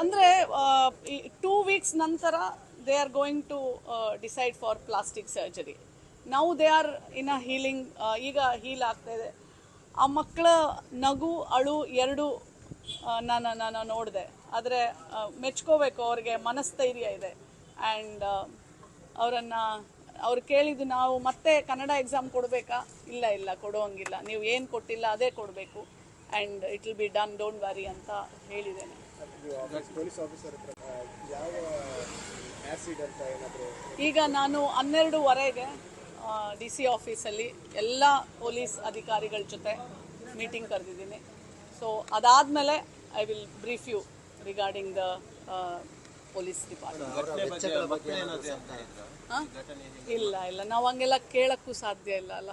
ಅಂದರೆ two weeks ನಂತರ they are going to decide for plastic surgery ನಾವು they are in a healing ಈಗ heal ಆಗ್ತಾ ಇದೆ. ಆ ಮಕ್ಕಳ ನಗು, ಅಳು ಎರಡು ನಾನು ನಾನು ನೋಡಿದೆ. ಆದರೆ ಮೆಚ್ಕೋಬೇಕು, ಅವ್ರಿಗೆ ಮನಸ್ಥೈರ್ಯ ಇದೆ. ಆ್ಯಂಡ್ ಅವರನ್ನು, ಅವ್ರು ಕೇಳಿದ್ದು ನಾವು ಮತ್ತೆ ಕನ್ನಡ ಎಕ್ಸಾಮ್ ಕೊಡಬೇಕಾ? ಇಲ್ಲ ಇಲ್ಲ, ಕೊಡೋಂಗಿಲ್ಲ. ನೀವು ಏನು ಕೊಟ್ಟಿಲ್ಲ, ಅದೇ ಕೊಡಬೇಕು. And it will be done don't worry ಅಂತ ಹೇಳಿದ್ದೇನೆ. ಈಗ ನಾನು ಹನ್ನೆರಡುವರೆಗೆ ಡಿ ಸಿ ಆಫೀಸಲ್ಲಿ ಎಲ್ಲ ಪೊಲೀಸ್ ಅಧಿಕಾರಿಗಳ ಜೊತೆ ಮೀಟಿಂಗ್ ಕರೆದಿದ್ದೀನಿ. ಸೊ ಅದಾದಮೇಲೆ I will brief you regarding the police department ಇಲ್ಲ ಇಲ್ಲ. ನಾವು ಹಂಗೆಲ್ಲ ಕೇಳೋಕ್ಕೂ ಸಾಧ್ಯ ಇಲ್ಲ ಅಲ್ಲ?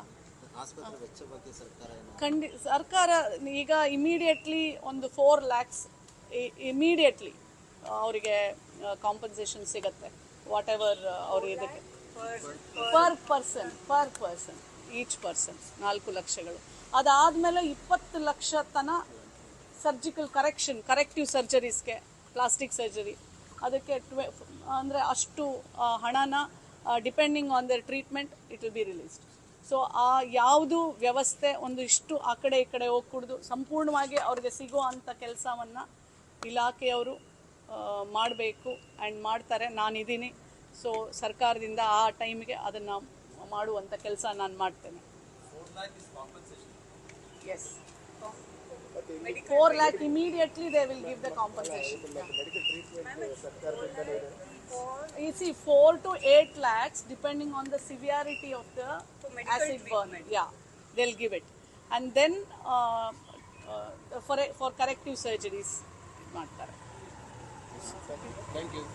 ಖಂಡಿ, ಸರ್ಕಾರ ಈಗ ಇಮಿಡಿಯೇಟ್ಲಿ ಒಂದು ಫೋರ್ ಲ್ಯಾಕ್ಸ್ ಇಮಿಡಿಯೇಟ್ಲಿ ಅವರಿಗೆ ಕಾಂಪನ್ಸೇಷನ್ ಸಿಗತ್ತೆ. ವಾಟ್ ಎವರ್ ಅವ್ರ ಇದಕ್ಕೆ. Per person per person each person ನಾಲ್ಕು ಲಕ್ಷಗಳು. ಅದಾದಮೇಲೆ ಇಪ್ಪತ್ತು ಲಕ್ಷ ತನ ಸರ್ಜಿಕಲ್ ಕರೆಕ್ಷನ್ ಕರೆಕ್ಟಿವ್ ಸರ್ಜರೀಸ್ಗೆ ಪ್ಲಾಸ್ಟಿಕ್ ಸರ್ಜರಿ ಅದಕ್ಕೆ ಟ್ವೆ ಅಂದರೆ ಅಷ್ಟು ಹಣನ depending on their treatment it will be released so ಆ ಯಾವುದು ವ್ಯವಸ್ಥೆ ಒಂದು ಇಷ್ಟು ಆ ಕಡೆ ಈ ಕಡೆ ಹೋಗ್ಕೂಡ್ದು. ಸಂಪೂರ್ಣವಾಗಿ ಅವ್ರಿಗೆ ಸಿಗೋ ಅಂಥ ಕೆಲಸವನ್ನು ಇಲಾಖೆಯವರು ಮಾಡಬೇಕು ಆ್ಯಂಡ್ ಮಾಡ್ತಾರೆ. ನಾನಿದ್ದೀನಿ. ಸೊ ಸರ್ಕಾರದಿಂದ ಆ ಟೈಮ್ಗೆ ಅದನ್ನು ಮಾಡುವಂಥ ಕೆಲಸ ನಾನು ಮಾಡ್ತೇನೆ. Yes four lakh immediately they will give the compensation You see, four to eight lakhs, depending on the severity of the acid burn. Yeah, they'll give it, and then uh, uh, for a, for corrective surgeries, not correct. Thank you.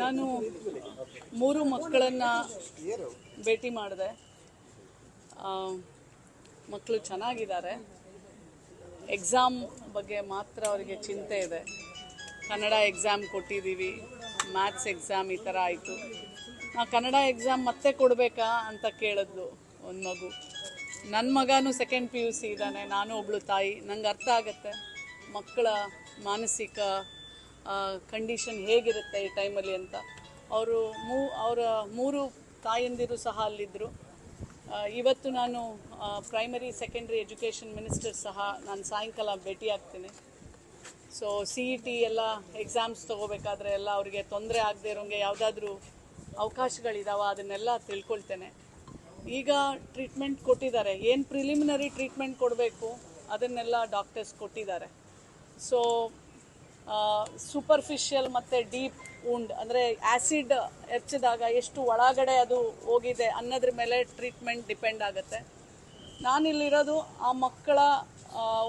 ನಾನು ಮೂರು ಮಕ್ಕಳನ್ನ ಭೇಟಿ ಮಾಡಿದೆ ಮಕ್ಕಳು ಚೆನ್ನಾಗಿದ್ದಾರೆ. Exam ಬಗ್ಗೆ ಮಾತ್ರ ಅವರಿಗೆ ಚಿಂತೆ ಇದೆ. ಕನ್ನಡ ಎಕ್ಸಾಮ್ ಕೊಟ್ಟಿದ್ದೀವಿ. ಮ್ಯಾಥ್ಸ್ ಎಕ್ಸಾಮ್ ಈ ಥರ ಆಯಿತು. ನಾ ಕನ್ನಡ ಎಕ್ಸಾಮ್ ಮತ್ತೆ ಕೊಡಬೇಕಾ ಅಂತ ಕೇಳಿದ್ಲು ಒಂದು ಮಗು. ನನ್ನ ಮಗನೂ ಸೆಕೆಂಡ್ ಪಿ ಯು ಸಿ ಇದ್ದಾನೆ ನಾನು ಒಬ್ಳು ತಾಯಿ. ನಂಗೆ ಅರ್ಥ ಆಗುತ್ತೆ. ಮಕ್ಕಳ ಮಾನಸಿಕ ಕಂಡೀಷನ್ ಹೇಗಿರುತ್ತೆ ಈ ಟೈಮಲ್ಲಿ ಅಂತ. ಅವರು ಮೂ ಅವರ ಮೂರು ತಾಯಂದಿರು ಸಹ ಅಲ್ಲಿದ್ದರು ಆ, ಇವತ್ತು ನಾನು ಪ್ರೈಮರಿ ಸೆಕೆಂಡ್ರಿ ಎಜುಕೇಷನ್ ಮಿನಿಸ್ಟರ್ ಸಹ ನಾನು ಸಾಯಂಕಾಲ ಭೇಟಿ ಆಗ್ತೀನಿ. ಸೊ ಸಿ ಇ ಟಿ ಎಲ್ಲ ಎಕ್ಸಾಮ್ಸ್ ತೊಗೋಬೇಕಾದ್ರೆ ಎಲ್ಲ ಅವರಿಗೆ ತೊಂದರೆ ಆಗದೆ ಇರೋಂಗೆ ಯಾವುದಾದ್ರೂ ಅವಕಾಶಗಳಿದಾವ ಅದನ್ನೆಲ್ಲ ತಿಳ್ಕೊಳ್ತೇನೆ. ಈಗ ಟ್ರೀಟ್ಮೆಂಟ್ ಕೊಟ್ಟಿದ್ದಾರೆ. ಏನು ಪ್ರಿಲಿಮಿನರಿ ಟ್ರೀಟ್ಮೆಂಟ್ ಕೊಡಬೇಕು, ಅದನ್ನೆಲ್ಲ ಡಾಕ್ಟರ್ಸ್ ಕೊಟ್ಟಿದ್ದಾರೆ. ಸೊ ಸೂಪರ್ಫಿಷಿಯಲ್ ಮತ್ತು ಡೀಪ್ ಉಂಡ್, ಅಂದರೆ ಆ್ಯಸಿಡ್ ಹೆಚ್ಚಿದಾಗ ಎಷ್ಟು ಒಳಗಡೆ ಅದು ಹೋಗಿದೆ ಅನ್ನೋದ್ರ ಮೇಲೆ ಟ್ರೀಟ್ಮೆಂಟ್ ಡಿಪೆಂಡ್ ಆಗುತ್ತೆ. ನಾನಿಲ್ಲಿರೋದು ಆ ಮಕ್ಕಳ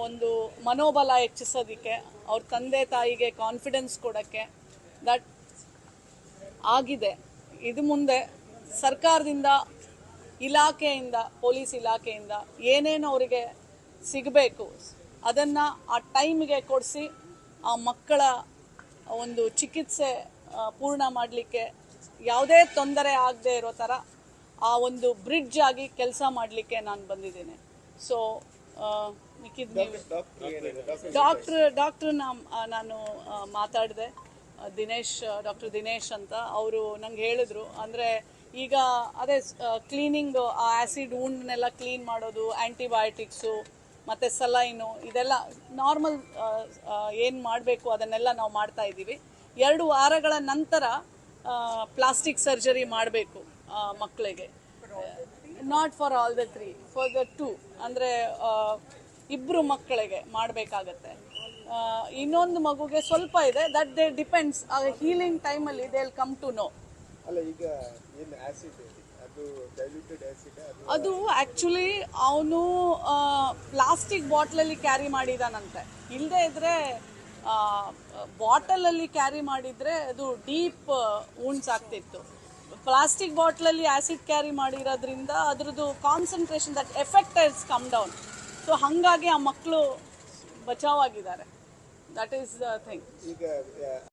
ಒಂದು ಮನೋಬಲ ಹೆಚ್ಚಿಸೋದಕ್ಕೆ, ಅವ್ರ ತಂದೆ ತಾಯಿಗೆ ಕಾನ್ಫಿಡೆನ್ಸ್ ಕೊಡೋಕ್ಕೆ ದಟ್ ಆಗಿದೆ. ಇದು ಮುಂದೆ ಸರ್ಕಾರದಿಂದ, ಇಲಾಖೆಯಿಂದ, ಪೊಲೀಸ್ ಇಲಾಖೆಯಿಂದ ಏನೇನು ಅವರಿಗೆ ಸಿಗಬೇಕು, ಅದನ್ನು ಆ ಟೈಮ್ಗೆ ಕೊಡಿಸಿ ಆ ಮಕ್ಕಳ ಒಂದು ಚಿಕಿತ್ಸೆ ಪೂರ್ಣ ಮಾಡಲಿಕ್ಕೆ ಯಾವುದೇ ತೊಂದರೆ ಆಗದೆ ಇರೋ ಥರ ಆ ಒಂದು ಬ್ರಿಡ್ಜ್ ಆಗಿ ಕೆಲಸ ಮಾಡಲಿಕ್ಕೆ ನಾನು ಬಂದಿದ್ದೇನೆ. ಸೊ ಮಿಕ್ಕಿದ ಡಾಕ್ಟರ್ ಡಾಕ್ಟರ್ ಡಾಕ್ಟ್ರ್ ನಾನು ಮಾತಾಡಿದೆ. ದಿನೇಶ್ ಡಾಕ್ಟರ್ ದಿನೇಶ್ ಅಂತ ಅವರು ನಂಗೆ ಹೇಳಿದ್ರು. ಅಂದರೆ ಈಗ ಅದೇ ಕ್ಲೀನಿಂಗ್ ಆ ಆ್ಯಸಿಡ್ ಊಂಡ್ನೆಲ್ಲ ಕ್ಲೀನ್ ಮಾಡೋದು ಆ್ಯಂಟಿಬಯೋಟಿಕ್ಸು ಮತ್ತು ಸಲೈನು ಇದೆಲ್ಲ ನಾರ್ಮಲ್ ಏನು ಮಾಡಬೇಕು ಅದನ್ನೆಲ್ಲ ನಾವು ಮಾಡ್ತಾ ಇದ್ದೀವಿ. ಎರಡು ವಾರಗಳ ನಂತರ ಪ್ಲಾಸ್ಟಿಕ್ ಸರ್ಜರಿ ಮಾಡಬೇಕು ಮಕ್ಕಳಿಗೆ not for all the three for the two ಅಂದರೆ ಇಬ್ಬರು ಮಕ್ಕಳಿಗೆ ಮಾಡಬೇಕಾಗತ್ತೆ. ಇನ್ನೊಂದು ಮಗುಗೆ ಸ್ವಲ್ಪ ಇದೆ ದಟ್ ದೇ ಡಿಪೆಂಡ್ಸ್ ಹೀಲಿಂಗ್ ಟೈಮಲ್ಲಿ ದೇ ಕಮ್ ಟು ನೋ ಅದು ಆ್ಯಕ್ಚುಲಿ ಅವನು ಪ್ಲಾಸ್ಟಿಕ್ ಬಾಟ್ಲಲ್ಲಿ ಕ್ಯಾರಿ ಮಾಡಿದಾನಂತೆ. ಇಲ್ಲದೆ ಇದ್ರೆ ಬಾಟಲಲ್ಲಿ ಕ್ಯಾರಿ ಮಾಡಿದರೆ ಅದು ಡೀಪ್ ಊಂಡ್ಸ್ ಆಗ್ತಿತ್ತು. ಪ್ಲಾಸ್ಟಿಕ್ ಬಾಟ್ಲಲ್ಲಿ ಆ್ಯಸಿಡ್ ಕ್ಯಾರಿ ಮಾಡಿರೋದ್ರಿಂದ ಅದ್ರದ್ದು concentration that effect is come down so ಹಾಗಾಗಿ ಆ ಮಕ್ಕಳು ಬಚಾವಾಗಿದ್ದಾರೆ ದಟ್ ಈಸ್ ದ ಥಿಂಗ್ ಈಗ